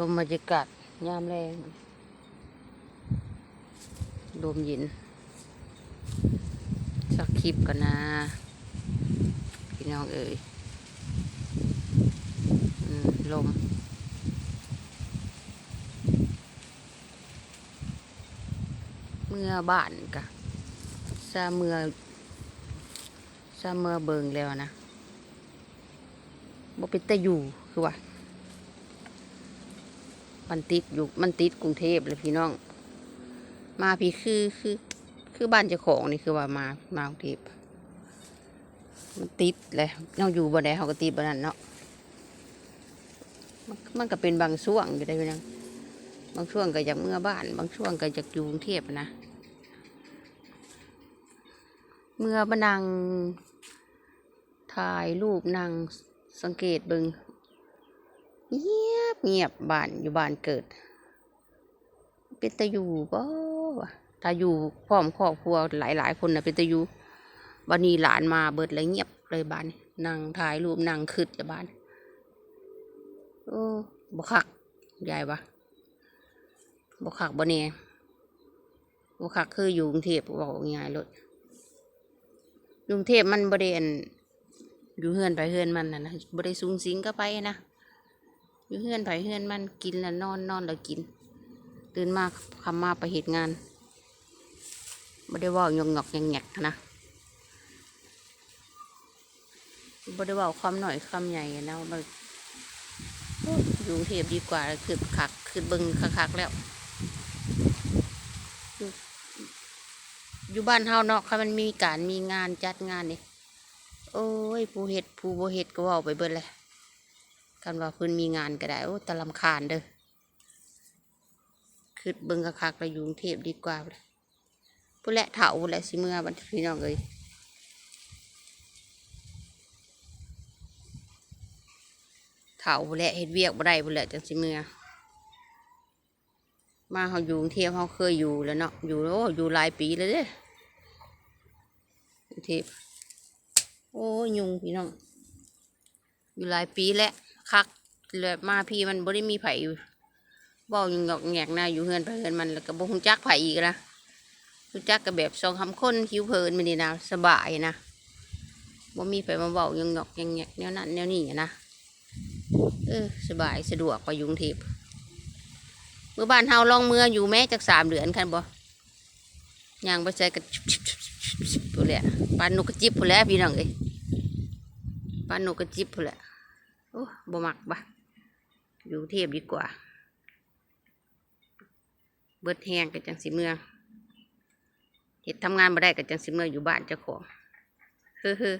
ชมบรรยากาศยามแรงลมเย็นสักคลิปกันนะพี่น้องเอ๋ยลมเมื่อบ้านกะซาเมื่อซาเมื่อเบิงแล้วนะบ่เป็นแต่อยู่คือว่า มันติดอยู่มันติดกรุงเทพเลยพี่น้อง มาพี่คือคือ คือบ้านเจ้าของนี่คือว่ามา มากรุงเทพมันติดเลยเราอยู่บ่ได้เขาก็ติดบ่นั้นเนาะมันมันก็เป็นบางช่วงอยู่ได้พี่น้องบางช่วงก็อยากเมื่อบ้าน บางช่วงก็อยากอยู่กรุงเทพนะเมื่อมานังถ่ายรูปนางสังเกตเบิง เงียบเงียบบ้านอยู่บ้านเกิด เป็นตะอยู่บ่วะถ้าอยู่พร้อมครอบครัวหลาย ๆ คนนะเป็นตะอยู่วันนี้หลานมาเบิดเลยเงียบเลยบ้านนั่งถ่ายรูปนั่งคืดแต่บ้านโอ้บ่คักยายวะบ่คักบ่เนี่ยบ่คักคืออยู่กรุงเทพบอกง่ายๆเลยกรุงเทพมันบริเวณอยู่เฮือนไปเฮือนมันนะนะบริสูงสิงก็ไปนะ อยู่เฮือนไปเฮือนมันกินแล้วนอนนอนแล้วกิน ตื่นมาคำมาไปเหตุงานบริว่าหยงหงอกแงกนะบริว่าความหน่อยควาใหญ่นะมันอยู่เทพดีกว่าคือคักคือเบิงคักๆแล้วอยู่บ้านเฮาเนาะค่ะมันมีการมีงานจัดงานนี่โอ้ย ผู้เฮ็ดผู้บ่เฮ็ดก็ว้าไปเบิดเลย กันว่าเพิ่นมีงานก็ได้โอ้ตะลำคาญเด้อคือเบิ่งคักๆแล้วอยู่กรุงเทพดีกว่าเลยผู้แหละเฒ่าผู้แหละสิเมื่อบัดพี่น้องเอ้ยเฒ่าผู้แหละเฮ็ดเวียกบ่ได้ผู้แหละจังสิเมื่อมาเขาอยู่กรุงเทพเขาเคยอยู่แล้วเนาะอยู่โอ้อยู่หลายปีแล้วเด้กรุงเทพโอ้ยยุงพี่น้องอยู่หลายปีแล้ว คักเลยมาพี่มันบ่ได้มีไผ่เว้าอยู่งอกแงกนะอยู่เฮือนไปเฮือนมันแล้วก็บ่ฮู้จักไผอีกนะรู้จักก็แบบสองคำคนคิวเพลินมันนี่นะสบายนะบ่มีไผมาเว้ายังงอกแงกแนวนั้นแนวนี้นะเออสบายสะดวกกว่ายุงเทพเมื่อบ้านเฮาลองเมื่ออยู่แม้จากสามเดือนคันบ่ย่างไปใส่กันผู้แหละปานนกกระจิบผู้แหละพี่น้องเอ้ยปานนกกระจิบผู้แหละ อ้บ่มักบะอยู่เทพดีกว่า เบิดแห้งกันจังสีเมืองเห็ดทำงานมาได้กันจังสีเมืองอยู่บ้านเจ้าของเฮ้อ